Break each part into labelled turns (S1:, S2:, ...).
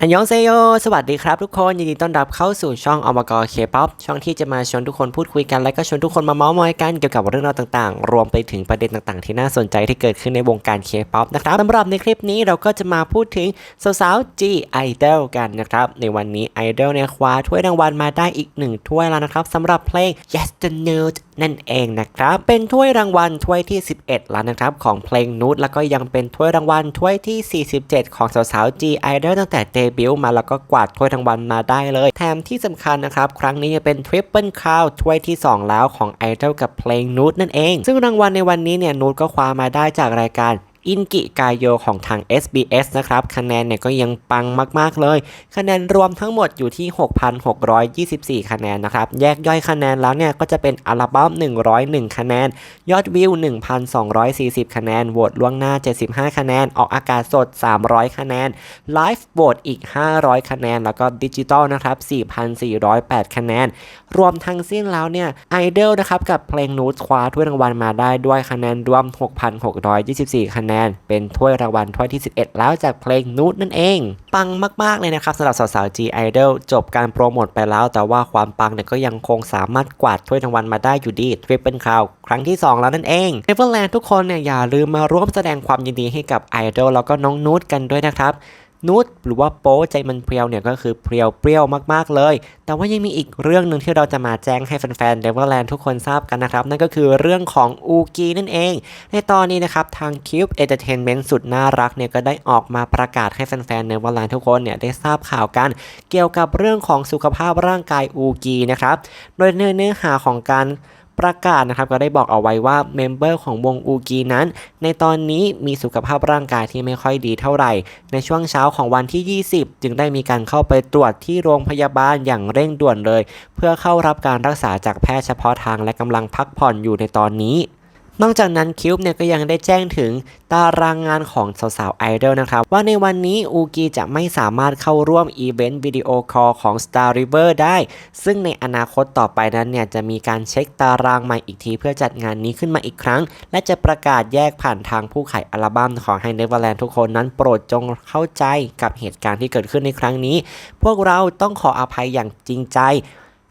S1: อันยองเซโย สวัสดีครับทุกคน ยินดีต้อนรับเข้าสู่ช่องอมกเคป๊อปช่องที่จะมาชวนทุกคนพูดคุยกัน และก็ชวนทุกคนมาเมาส์มอยกันเกี่ยวกับเรื่องราวต่างๆ รวมไปถึงประเด็นต่างๆ ที่น่าสนใจที่เกิดขึ้นในวงการเคป๊อปนะครับสำหรับในคลิปนี้เราก็จะมาพูดถึงสาวๆ G Idol กันนะครับ ในวันนี้ Idol เนี่ยคว้าถ้วยรางวัลมาได้อีกหนึ่งถ้วยแล้วนะครับสำหรับเพลง Yes the Nude นั่นเองนะครับ เป็นถ้วยรางวัลถ้วยที่ 11 แล้วนะครับ ของเพลงนูดแล้วก็ยังเป็นถ้วยรางวัลถ้วยที่ 47 ของสาวๆ G Idol ตั้งแต่เดบิวต์มาแล้วก็กวาดถ้วยรางวัลมาได้เลย แถมที่สำคัญนะครับ ครั้งนี้จะเป็นทริปเปิลคาวถ้วยที่ 2 แล้วของไอดอลกับเพลงนูดนั่นเอง ซึ่งรางวัลในวันนี้เนี่ยนูดก็คว้ามาได้จากรายการ อินกิกายโยของทาง SBS นะครับ คะแนนเนี่ยก็ยังปังมาก ๆ เลย คะแนนรวมทั้งหมดอยู่ที่ 6,624 คะแนนนะครับ แยกย่อยคะแนนแล้วเนี่ย ก็จะเป็นอัลบั้ม 101 คะแนน ยอดวิว 1,240 คะแนนโหวตล่วงหน้า 75 คะแนน ออกอากาศสด 300 คะแนน ไลฟ์โหวตอีก 500 คะแนน แล้วก็ดิจิตอลนะครับ 4,408 คะแนน รวมทั้งสิ้นแล้วเนี่ยไอดอลนะครับกับเพลงนูตคว้าถ้วยรางวัลมาได้ด้วยคะแนนรวม 6,624 คะแนนเป็นถ้วยรางวัลถ้วยที่ 11 แล้วจากเพลงนูตนั่นเอง ปังมาก ๆ เลยนะครับสำหรับสาวๆ G Idol จบการโปรโมทไปแล้ว แต่ว่าความปังเนี่ยก็ยังคงสามารถกวาดถ้วยรางวัลมาได้อยู่ดีทริปเปิลคราวครั้งที่ 2 แล้วนั่นเอง n e v e r l a n d ทุกคนเนี่ยอย่าลืมมาร่วมแสดงความยินดีให้กับไอดอลแล้วก็น้องนูตกันด้วยนะครับ นูดหรือว่าโป๊ใจมันเพรียวเนี่ยก็คือเพรียวเปรี้ยวมากๆเลย แต่ว่ายังมีอีกเรื่องหนึ่งที่เราจะมาแจ้งให้แฟนๆ Neverland ทุกคนทราบกันนะครับ นั่นก็คือเรื่องของอูกีนั่นเอง ในตอนนี้นะครับทาง Cube Entertainment สุดน่ารักเนี่ยก็ได้ออกมาประกาศให้แฟนๆ Neverland ทุกคนเนี่ยได้ทราบข่าวกัน เกี่ยวกับเรื่องของสุขภาพร่างกายอูกีนะครับ โดยเนื้อเนื้อหาของการ ประกาศนะครับก็ได้บอกเอาไว้ว่าเมมเบอร์ของวงอูกีนั้น ในตอนนี้มีสุขภาพร่างกายที่ไม่ค่อยดีเท่าไหร่ ในช่วงเช้าของวันที่ 20 จึงได้มีการเข้าไปตรวจที่โรงพยาบาลอย่างเร่งด่วนเลย เพื่อเข้ารับการรักษาจากแพทย์เฉพาะทางและกำลังพักผ่อนอยู่ในตอนนี้ นอกจากนั้นคิวบเนี่ยก็ยังได้แจ้งถึงตารางงานของสาวๆไอดอลนะครับ ว่าในวันนี้อูกีจะไม่สามารถเข้าร่วมอีเวนต์วิดีโอคอลของ Star River ได้ ซึ่งในอนาคตต่อไปนั้นเนี่ยจะมีการเช็คตารางใหม่อีกทีเพื่อจัดงานนี้ขึ้นมาอีกครั้ง และจะประกาศแยกผ่านทางผู้ขายอัลบั้มขอให้ Neverland ทุกคนนั้นโปรดจงเข้าใจกับเหตุการณ์ที่เกิดขึ้นในครั้งนี้ พวกเราต้องขออภัยอย่างจริงใจ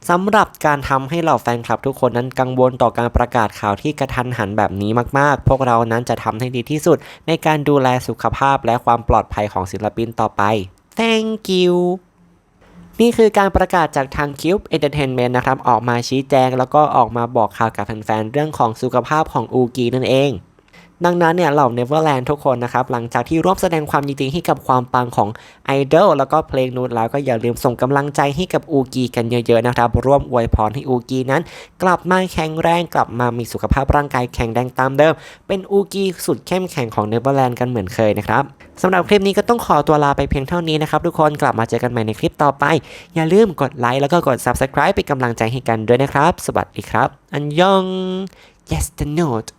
S1: สำหรับการทำให้เหล่าแฟนคลับทุกคนนั้นกังวลต่อการประกาศข่าวที่กระทันหันแบบนี้มากๆ พวกเรานั้นจะทำให้ดีที่สุด ในการดูแลสุขภาพและความปลอดภัยของศิลปินต่อไป thank you นี่คือการประกาศจากทาง Cube Entertainment นะครับ ออกมาชี้แจงแล้วก็ออกมาบอกข่าวกับแฟนๆ เรื่องของสุขภาพของอูกีนั่นเอง ดังนั้นเนี่ยเหล่า Neverland ทุกคนนะครับ หลังจากที่ร่วมแสดงความยินดีให้กับความปังของ Idol แล้วก็เพลงนูนแล้วก็อย่าลืมส่งกำลังใจให้กับอูกีกันเยอะๆนะครับ ร่วมอวยพรให้อูกีนั้น กลับมาแข็งแรงกลับมามีสุขภาพร่างกายแข็งแรงตามเดิม เป็นอูกีสุดเข้มแข็งของ Neverland กันเหมือนเคยนะครับสำหรับคลิปนี้ก็ต้องขอตัวลาไปเพียงเท่านี้นะครับทุกคนกลับมาเจอกันใหม่ในคลิปต่อไป อย่าลืมกดไลค์แล้วก็กด Subscribe เป็นกำลังใจให้กันด้วยนะครับ สวัสดีครับ อันยอง yes the note